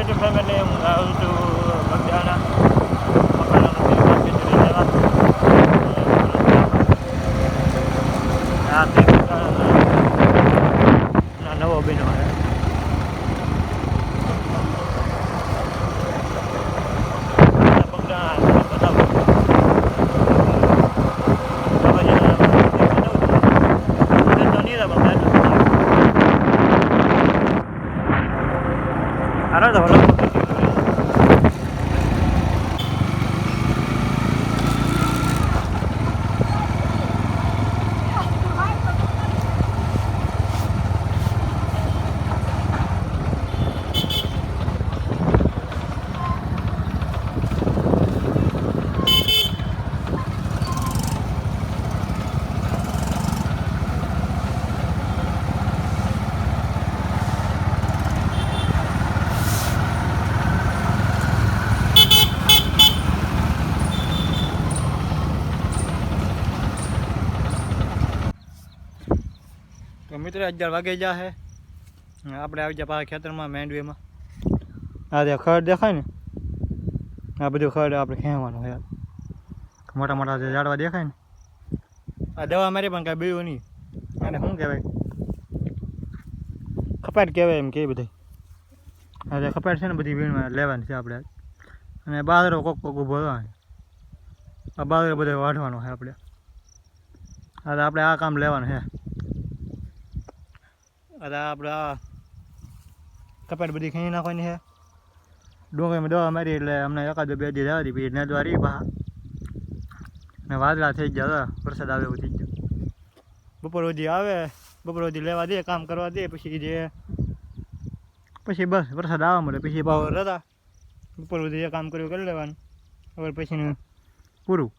Rede Feminina, મિત્રો, અગિયાર વાગે જા હે. આપણે આવી જાય પાછા ખેતરમાં, મેંડવીમાં. આ જે ખડ દેખાય ને? આ બધું ખડ આપણે ખેવાનું છે મોટા મોટા ઝાડવા દેખાય ને? આ દવા મારી, પણ કાંઈ બીવું નહીં. અને શું કહેવાય? ખપાટ કહેવાય એમ કે બધી આજે ખપાટ છે ને, બધી વીણમાં લેવાની છે આપણે. અને બાદરો કોક કોક ઊભો આ બાદરો બધો વાઢવાનો છે આપણે. આજે આપણે આ કામ લેવાનું છે. અરે આપણે આ કપાટ બધી ખીણી નાખવાની છે. ડુંગળીમાં દવા મારી એટલે અમને એકાદ બે દી જવા દી પછી નેદવા રહી પા ને વાદળા થઈ ગયા વરસાદ આવે એવું થઈ ગયો. બપોર સુધી આવે બપોર સુધી લેવા દે કામ કરવા દે પછી જે પછી બસ વરસાદ આવવા મળે પછી ભાવ રતા બપોર સુધી જે કામ કર્યું કરી લેવાનું. હવે પછીનું પૂરું.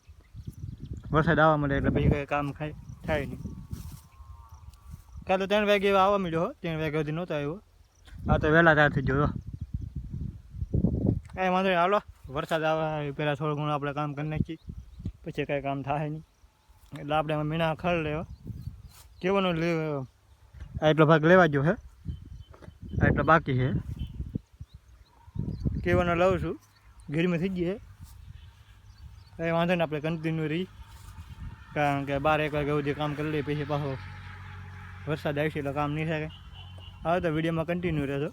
વરસાદ આવવા મળે એટલે પછી કંઈ કામ ખાય થાય નહીં. કાલે ત્રણ વાગે એવા આવવા મળ્યો ત્રણ વાગ્યા સુધી નહોતો આવ્યો. આ તો વહેલા ત્યારથી ગયો કાંઈ વાંધો નહીં, હાલો. વરસાદ આવે પહેલાં થોડું ઘણું આપણે કામ કરી નાખીએ. પછી કાંઈ કામ થાય નહીં. એટલે આપણે એમાં મીણા ખડ લેવા કેવાનો લે આટલો ભાગ લેવા જો હે? આટલો બાકી છે કેવાનો લઉં છું. ગીરમાં થઈ ગઈ છે એ વાંધો નહીં, આપણે કન્ટિન્યુ રહી. કારણ કે બાર એક વાગ્યા સુધી કામ કરી લઈએ, પછી પાછો વરસાદ આવશે એટલે કામ નહીં થાય. હવે તો વિડીયોમાં કન્ટિન્યુ રહેજો.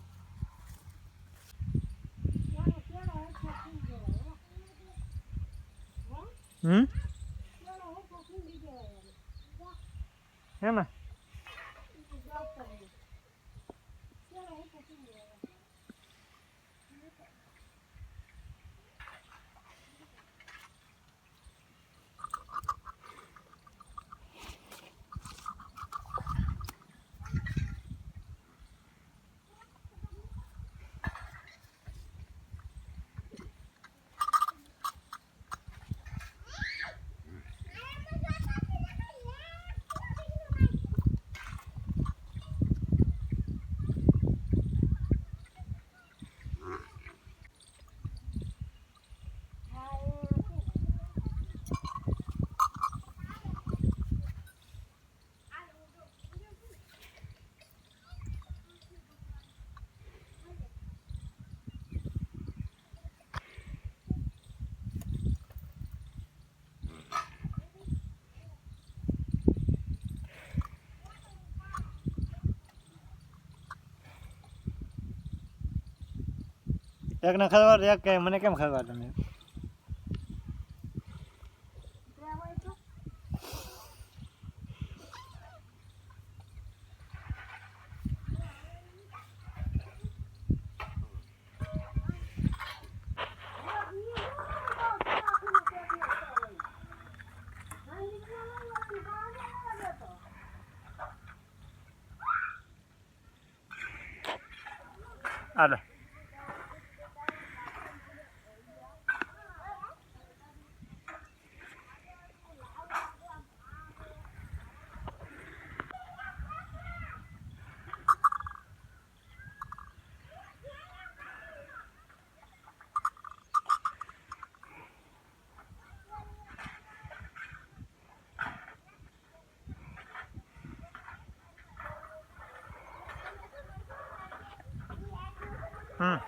હમ? એમાં એકને ખબર એક કે મને કેમ ખબર તમે હાલો Huh.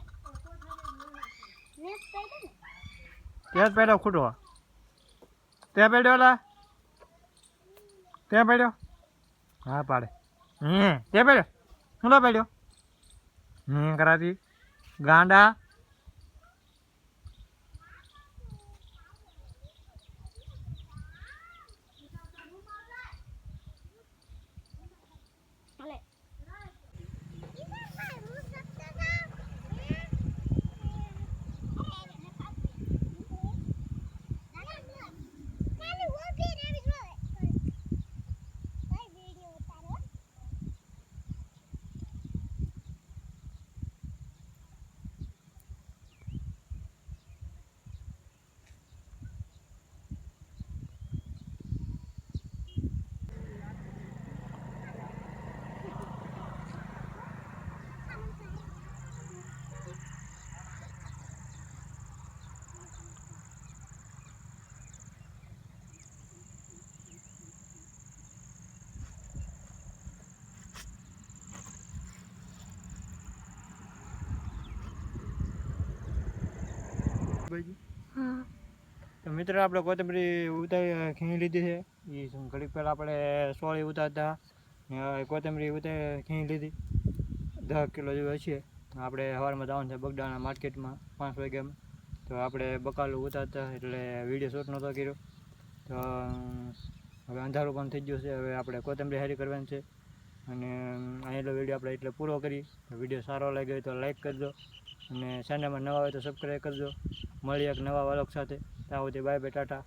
ત્યાં જ પડ્યો ખૂટો. ત્યાં પડ્યો લા ત્યાં પડ્યો? હા, પાડે. હમ, ત્યાં પડ્યો? શું પડ્યો? હમ, કરાતી. ગાંડા હાલે તો મિત્રો, આપણે કોથમરી ઉતારી ખીણી લીધી છે. એ ઘડીક પહેલાં આપણે સોળી ઉતારતા ને કોથમરી ઉતારી, ખીણી લીધી. દસ કિલો જેવું હશે. આપણે સવારમાં જવાનું છે બગડાના માર્કેટમાં, પાંચ વાગ્યામાં. તો આપણે બકાલું ઉતારતા, એટલે વીડિયો શૂટ નહોતો કર્યો. તો હવે અંધારું પણ થઈ ગયું છે. હવે આપણે કોથમરી હારી કરવાની છે. અને અહીંનો વીડિયો આપણે એટલે પૂરો કરી વીડિયો સારો લાગ્યો હોય તો લાઈક કરજો. અને ચેનલમાં નવા હોય તો સબસ્ક્રાઈબ કરજો. મળીએ એક નવા વાલક સાથે. ત્યાં બાય બાય ટાટા.